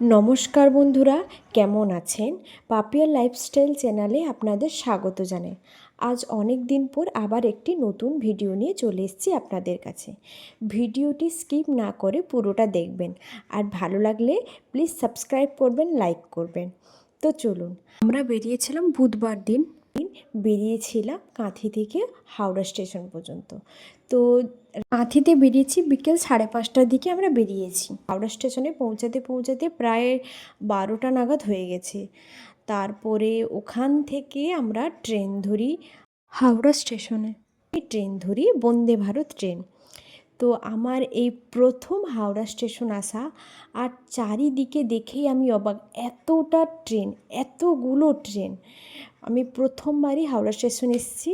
নমস্কার বন্ধুরা, কেমন আছেন? পাপিয়ার লাইফস্টাইল চ্যানেলে আপনাদের স্বাগত জানাই। আজ অনেক দিন পর আবার একটি নতুন ভিডিও নিয়ে চলে এসেছি আপনাদের কাছে। ভিডিওটি স্কিপ না করে পুরোটা দেখবেন আর ভালো লাগলে প্লিজ সাবস্ক্রাইব করবেন, লাইক করবেন। তো চলুন, আমরা বেরিয়েছিলাম বুধবার দিন। বেরিয়েছিলাম কাঁথি থেকে হাওড়া স্টেশন পর্যন্ত। তো কাঁথিতে বেরিয়েছি বিকেল সাড়ে পাঁচটার দিকে আমরা বেরিয়েছি। হাওড়া স্টেশনে পৌঁছাতে পৌঁছাতে প্রায় বারোটা নাগাদ হয়ে গেছে। তারপরে ওখান থেকে আমরা ট্রেন ধরি। হাওড়া স্টেশনে। ট্রেন ধরি বন্দে ভারত ট্রেন। তো আমার এই প্রথম হাওড়া স্টেশন আসা আর চারিদিকে দেখেই আমি অবাক। এতটা ট্রেন, এতগুলো ট্রেন। আমি প্রথমবারই হাওড়া স্টেশন এসেছি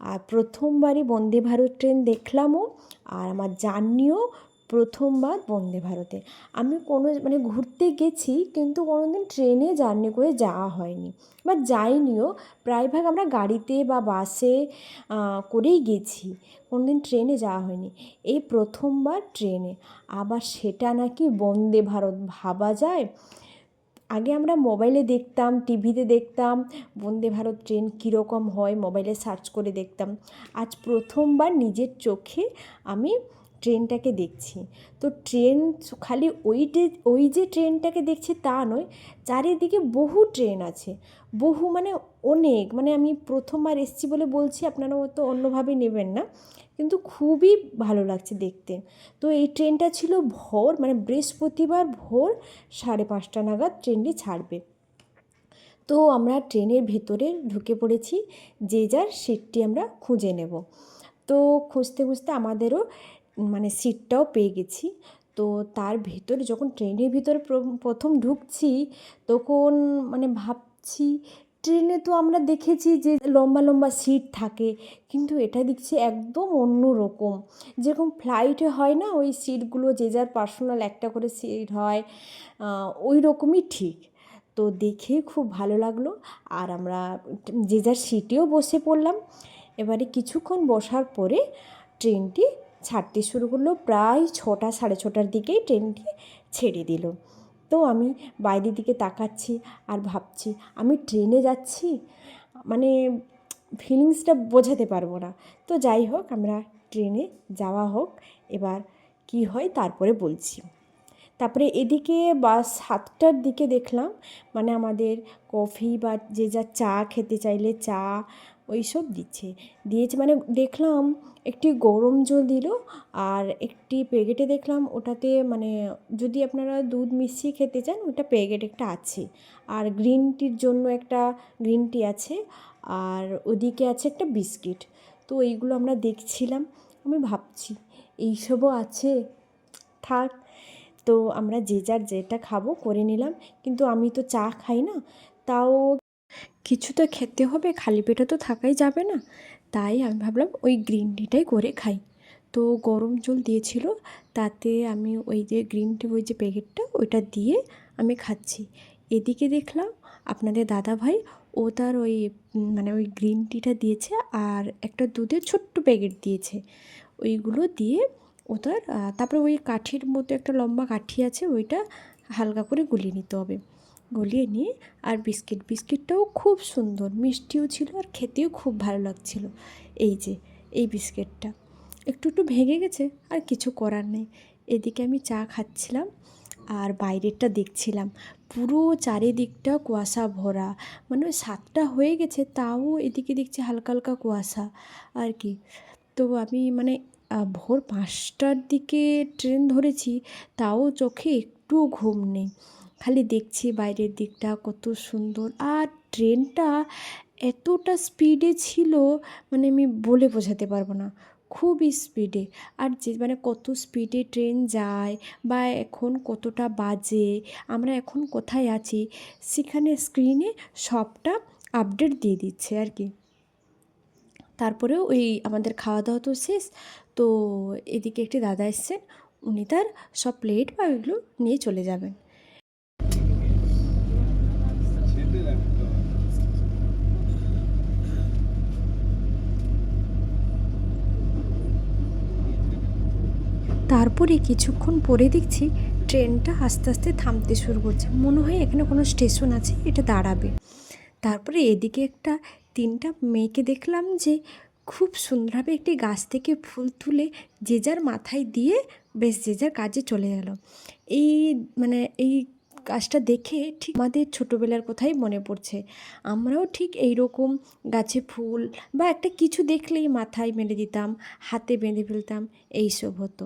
আর প্রথমবারই বন্দে ভারত ট্রেন দেখলামও আর আমার জার্নিও প্রথমবার বন্দে ভারতে। আমি কোনো মানে ঘুরতে গেছি কিন্তু কোনো দিন ট্রেনে জার্নি করে যাওয়া হয়নি। বা যাইনিও, প্রায়ভাগ আমরা গাড়িতে বা বাসে করেই গেছি। কোনো দিন ট্রেনে যাওয়া হয়নি। এই প্রথমবার ট্রেনে। আবার সেটা নাকি বন্দে ভারত ভাবা যায়? আগে আমরা মোবাইলে দেখতাম, টিভিতে দেখতাম, বন্দে ভারত ট্রেন কীরকম হয়, মোবাইলে সার্চ করে দেখতাম। আজ প্রথমবার নিজের চোখে আমি ট্রেনটাকে দেখছি। তো ট্রেন খালি ওই ওই যে ট্রেনটাকে দেখছি তা নয়, চারিদিকে বহু ট্রেন আছে। বহু মানে অনেক মানে আমি প্রথমবার এসেছি বলে বলছি, আপনারা হয়তো অন্যভাবে নেবেন না। কিন্তু খুবই ভালো লাগছে দেখতে। তো এই ট্রেনটা ছিল ভোর মানে বৃহস্পতিবার ভোর সাড়ে পাঁচটা নাগাদ ট্রেনটি ছাড়বে। তো আমরা ট্রেনের ভেতরে ঢুকে পড়েছি, যে যার সিটটি আমরা খুঁজে নেব। তো খুঁজতে খুঁজতে আমাদেরও মানে সিটটাও পেয়ে গেছি। তো তার ভেতরে যখন ট্রেনের ভিতরে প্রথম ঢুকছি, তখন মানে ভাবছি, ট্রেনে তো আমরা দেখেছি যে লম্বা লম্বা সিট থাকে, কিন্তু এটা দেখছি একদম অন্য রকম যেরকম ফ্লাইটে হয় না, ওই সিটগুলো যে যার পার্সোনাল একটা করে সিট হয় ওই রকমই ঠিক। তো দেখে খুব ভালো লাগল, আর আমরা যে যার সিটেও বসে পড়লাম। এবারে কিছুক্ষণ বসার পরে ট্রেনটি ছাড়তে শুরু করল, প্রায় ছটা, সাড়ে ছটার দিকেই ট্রেনটি ছেড়ে দিল। তো আমি বাইরের দিকে তাকাচ্ছি আর ভাবছি, আমি ট্রেনে যাচ্ছি? মানে ফিলিংসটা বোঝাতে পারব না। তো যাই হোক, আমরা ট্রেনে যাওয়া হোক, এবার কি হয় তারপরে বলছি। তারপরে এদিকে বা সাতটার দিকে দেখলাম মানে আমাদের কফি বা যে যা চা খেতে চাইলে চা ওই সব দিচ্ছে। দিয়েছে মানে দেখলাম একটি গরম জল দিল আর একটি প্যাকেটে দেখলাম ওটাতে মানে যদি আপনারা দুধ মিশিয়ে খেতে চান ওটা প্যাকেট একটা আছে। আর গ্রিন টির জন্য একটা গ্রিন টি আছে আর ওদিকে আছে একটা বিস্কিট। তো এইগুলো আমরা দেখছিলাম। আমি ভাবছি এইসবও আছে। থাক। তো আমরা যে যার যেটা খাব করে নিলাম। কিন্তু আমি তো চা খাই না। তাও কিছু তো খেতে হবে, খালি পেটে তো থাকাই যাবে না। তাই আমি ভাবলাম ওই গ্রিন টিটাই করে খাই। তো গরম জল দিয়েছিল, তাতে আমি ওই যে গ্রিন টি ওই যে প্যাকেটটা ওইটা দিয়ে আমি খাচ্ছি। এদিকে দেখলাম আপনাদের দাদা ভাই, ও তার ওই মানে ওই গ্রিন টিটা দিয়েছে আর একটা দুধের ছোট্ট প্যাকেট দিয়েছে। ওইগুলো দিয়ে ও তার তারপরে ওই কাঠির মতো একটা লম্বা কাঠি আছে, ওইটা হালকা করে গুলিয়ে নিতে হবে। গলিয়ে নিয়ে আর বিস্কিট, বিস্কিটটাও খুব সুন্দর, মিষ্টিও ছিল আর খেতেও খুব ভালো লাগছিল। এই যে, এই বিস্কিটটা। একটু একটু ভেঙে গেছে, আর কিছু করার নেই। এদিকে আমি চা খাচ্ছিলাম আর বাইরেরটা দেখছিলাম। পুরো চারিদিকটা কুয়াশা ভরা মানে ওই সাতটা হয়ে গেছে, তাও এদিকে দেখছি হালকা হালকা কুয়াশা। আর কি? তো আমি মানে ভোর পাঁচটার দিকে ট্রেন ধরেছি, তাও চোখে একটু ঘুম নেই। খালি দেখছি বাইরের দিকটা কত সুন্দর। আর ট্রেনটা এতটা স্পিডে ছিল মানে আমি বলে বোঝাতে পারব না খুবই স্পিডে আর যে মানে কত স্পিডে ট্রেন যায় বা এখন কতটা বাজে, আমরা এখন কোথায় আছি, সেখানে স্ক্রিনে সবটা আপডেট দিয়ে দিচ্ছে আর কি। তারপরে ওই আমাদের খাওয়া দাওয়া তো শেষ, তো এদিকে একটি দাদা এসছেন, উনি তার সব প্লেট বা ওইগুলো নিয়ে চলে যাবেন। তারপরে কিছুক্ষণ পরে দেখছি ট্রেনটা আস্তে আস্তে থামতে শুরু করছে। মনে হয় এখানে কোনো স্টেশন আছে, এটা দাঁড়াবে। তারপরে এদিকে একটা তিনটা মেয়েকে দেখলাম যে খুব সুন্দরভাবে একটি গাছ থেকে ফুল তুলে যে যার মাথায় দিয়ে বেশ যে যার কাজে চলে গেল। এই মানে এই গাছটা দেখে ঠিক আমাদের ছোটোবেলার কথাই মনে পড়ছে। আমরাও ঠিক এই রকম গাছে ফুল বা একটা কিছু দেখলেই মাথায় মেলে দিতাম, হাতে বেঁধে ফেলতাম, এইসব হতো।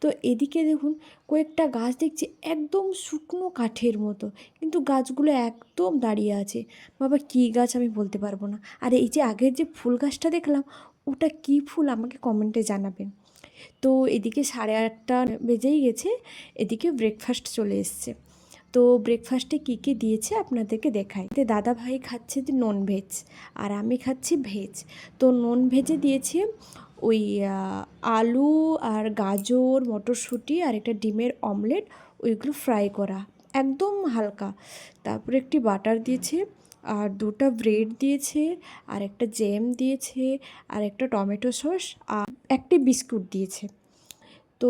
তো এদিকে দেখুন, কয়েকটা গাছ দেখছি একদম শুকনো কাঠের মতো, কিন্তু গাছগুলো একদম দাঁড়িয়ে আছে। বাবা, কী গাছ আমি বলতে পারব না। আর এই যে আগের যে ফুল গাছটা দেখলাম, ওটা কী ফুল আমাকে কমেন্টে জানাবেন। তো এদিকে সাড়ে আটটা বেজেই গেছে, এদিকে ব্রেকফাস্ট চলে এসছে। তো ব্রেকফাস্টে কী কী দিয়েছে আপনাদেরকে দেখাই। তো দাদা ভাই খাচ্ছে যে নন ভেজ আর আমি খাচ্ছি ভেজ তো নন ভেজে দিয়েছে ওই আলু আর গাজর, মটরশুঁটি আর একটা ডিমের অমলেট, ওইগুলো ফ্রাই করা। একদম হালকা। তারপরে একটি বাটার দিয়েছে, আর দুটো ব্রেড দিয়েছে, আর একটা জ্যাম দিয়েছে, আর একটা টমেটো সস, আর একটি বিস্কুট দিয়েছে। তো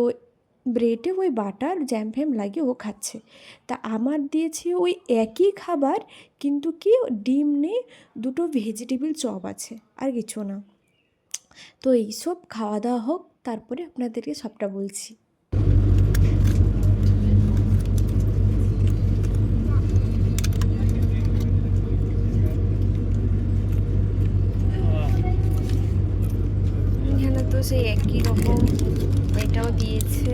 ব্রেডে ওই বাটার জ্যাম ফ্যাম লাগিয়ে ও খাচ্ছে। তা আমার দিয়েছে ওই একই খাবার, কিন্তু কি ডিম নেই, দুটো ভেজিটেবল চপ আছে, আর কিছু না। তো এইসব খাওয়া দাওয়া হোক, তারপরে আপনাদেরকে সবটা বলছি। তো সেই একই রকম, এটাও দিয়েছে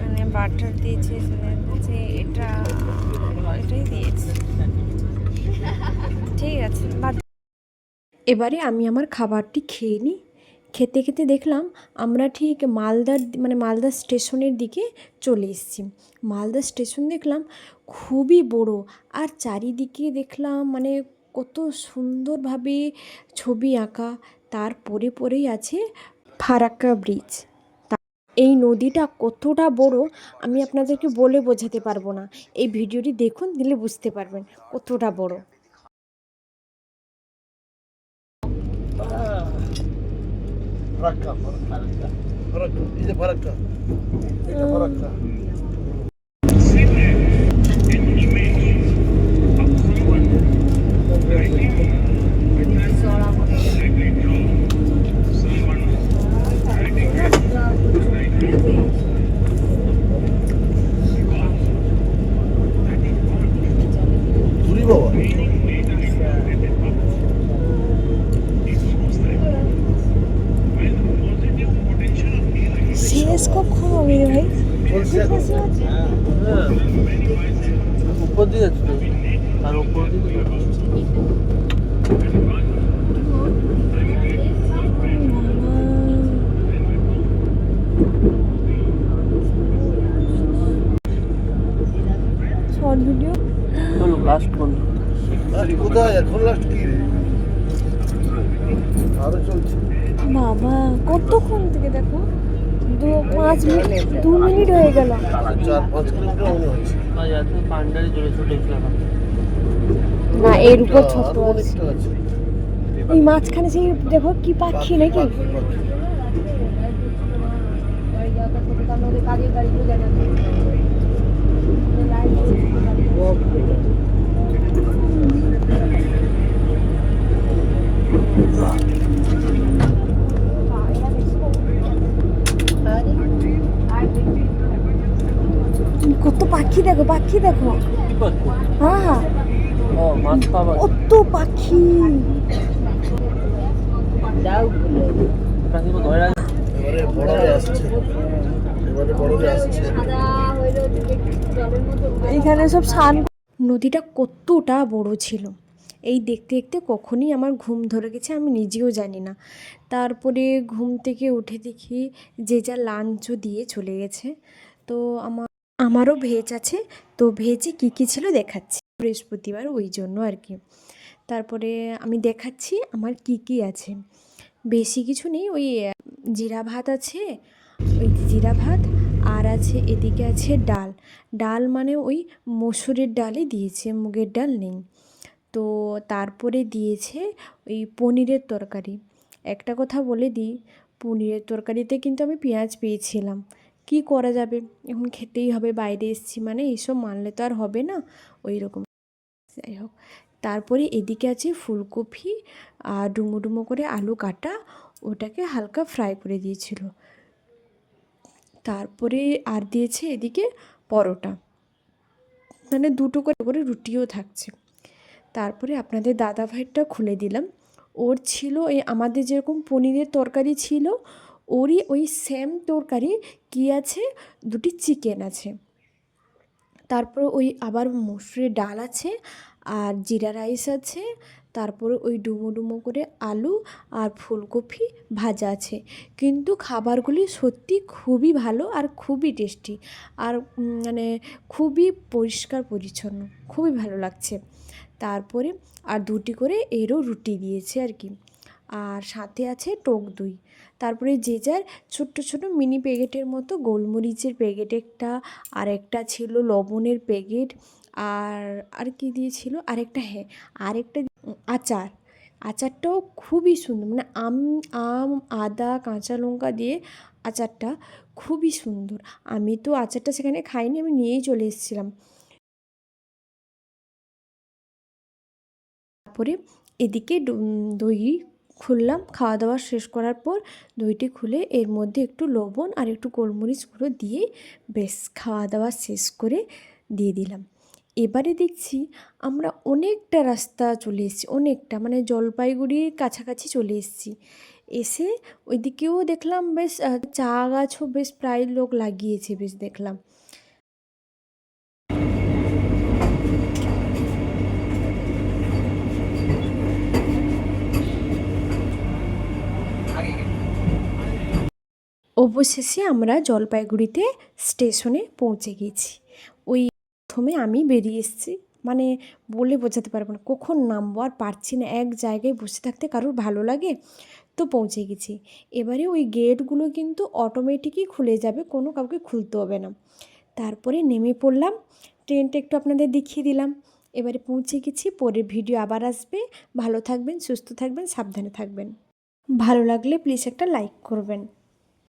মানে বাটার দিয়েছে দিয়েছে, এটা, এটাই দিয়েছে। ঠিক আছে এবারে আমি আমার খাবারটি খেয়ে নিই। খেতে খেতে দেখলাম আমরা ঠিক মালদার মানে মালদা স্টেশনের দিকে চলে এসেছি। মালদা স্টেশন দেখলাম খুবই বড় আর চারিদিকে দেখলাম মানে কত সুন্দরভাবে ছবি আঁকা। তার পরে পরেই আছে ফারাক্কা ব্রিজ। এই নদীটা কতটা বড় আমি আপনাদেরকে বলে বোঝাতে পারব না। এই ভিডিওটি দেখুন দিলে বুঝতে পারবেন কতটা বড়। Rakka. Rakka. Rakka. Bir de last বন্ধু লাস্ট কোথায় এখন লাস্ট কি রে? আরও চলছে। বাবা কতক্ষণ থেকে দেখো? দু পাঁচ মিনিট দু মিনিট হয়ে গেল। চার পাঁচ কিলোমিটার মনে হচ্ছে। আজ এত ছোট না এর উপর ছোট আছে। ওই মাঝখানে সেই দেখো কি পাখি নাকি? পাখি, পাখি। কত পাখি দেখো পাখি দেখো। হ্যাঁ হ্যাঁ। কত পাখি। এখানে সব স্নান নদীটা কতটা বড় ছিল। এই দেখতে দেখতে কখনই আমার ঘুম ধরে গেছে, আমি নিজেও জানি না। তারপরে ঘুম থেকে উঠে দেখি যে যা লাঞ্চও দিয়ে চলে গেছে। তো আমার আমারও ভেজ আছে, তো ভেজে কী কী ছিল দেখাচ্ছি। বৃহস্পতিবার ওই জন্য আর কি। তারপরে আমি দেখাচ্ছি আমার কি কি আছে। বেশি কিছু নেই, ওই, জিরা ভাত আছে, ওই জিরা ভাত আর আছে, এদিকে আছে ডাল। ডাল মানে ওই মসুরের ডালই দিয়েছে, মুগের ডাল নেই। তো তারপরে দিয়েছে ওই পনিরের তরকারি। একটা কথা বলে দিই, পনিরের তরকারিতে কিন্তু আমি পেঁয়াজ পেয়েছিলাম। কি করা যাবে? এখন খেতেই হবে, বাইরে এসেছি মানে এইসব মানলে তো আর হবে না, ওই রকম। যাই হোক, তারপরে এদিকে আছে ফুলকপি আর ডুমো ডুমো করে আলু কাটা, ওটাকে হালকা ফ্রাই করে দিয়েছিল। তারপরে আর দিয়েছে এদিকে পরোটা। মানে দুটো করে করে রুটিও থাকছে। তারপরে আপনাদের দাদা ভাইয়েরটা খুলে দিলাম। ওর ছিল এই আমাদের যেরকম পনিরের তরকারি ছিল, ওরই ওই সেম তরকারি কী আছে? দুটি চিকেন আছে। তারপর ওই আবার মসুরের ডাল আছে, আর জিরা রাইস আছে তারপরে ওই ডুমো ডুমো করে আলু আর ফুলকপি ভাজা আছে। কিন্তু খাবারগুলি সত্যি খুবই ভালো আর খুবই টেস্টি আর মানে খুবই পরিষ্কার পরিচ্ছন্ন, খুবই ভালো লাগছে। তারপরে আর দুটি করে এরও রুটি দিয়েছে আর কি। আর সাথে আছে টক দই। তারপরে যে যার ছোট্ট ছোট মিনি প্যাকেটের মতো গোলমরিচের প্যাকেট একটা আর একটা ছিল লবণের প্যাকেট, আর আর কি দিয়েছিল? আরেকটা হ্যাঁ আরেকটা আচার। আচারটাও খুবই সুন্দর। মানে আম আম, আদা, কাঁচা লঙ্কা দিয়ে আচারটা খুবই সুন্দর। আমি তো আচারটা সেখানে খাইনি, আমি নিয়েই চলে এসেছিলাম। তারপরে এদিকে দই খুললাম। খাওয়া দাওয়া শেষ করার পর দইটি খুলে এর মধ্যে একটু লবণ আর একটু গোলমরিচ গুঁড়ো দিয়ে বেশ খাওয়া দাওয়া শেষ করে দিয়ে দিলাম। এবারে দেখছি আমরা অনেকটা রাস্তা চলে এসেছি, অনেকটা মানে জলপাইগুড়ির কাছাকাছি চলে এসেছি। এসে ওইদিকেও দেখলাম বেশ চা গাছও বেশ প্রায় লোক লাগিয়েছে বেশ দেখলাম। অবশেষে আমরা জলপাইগুড়িতে স্টেশনে পৌঁছে গেছি। ওই প্রথমে আমি বেরিয়ে এসেছি। মানে বলে বোঝাতে পারব না, কখন নামবো আর পারছি না, এক জায়গায় বসে থাকতে কারোর ভালো লাগে? তো পৌঁছে গেছি। এবারে ওই গেটগুলো কিন্তু অটোমেটিকই খুলে যাবে, কোনো কাউকে খুলতে হবে না। তারপরে নেমে পড়লাম, ট্রেনটা একটু আপনাদের দেখিয়ে দিলাম। এবারে পৌঁছে গেছি, পরের ভিডিও আবার আসবে। ভালো থাকবেন, সুস্থ থাকবেন, সাবধানে থাকবেন। ভালো লাগলে প্লিজ একটা লাইক করবেন।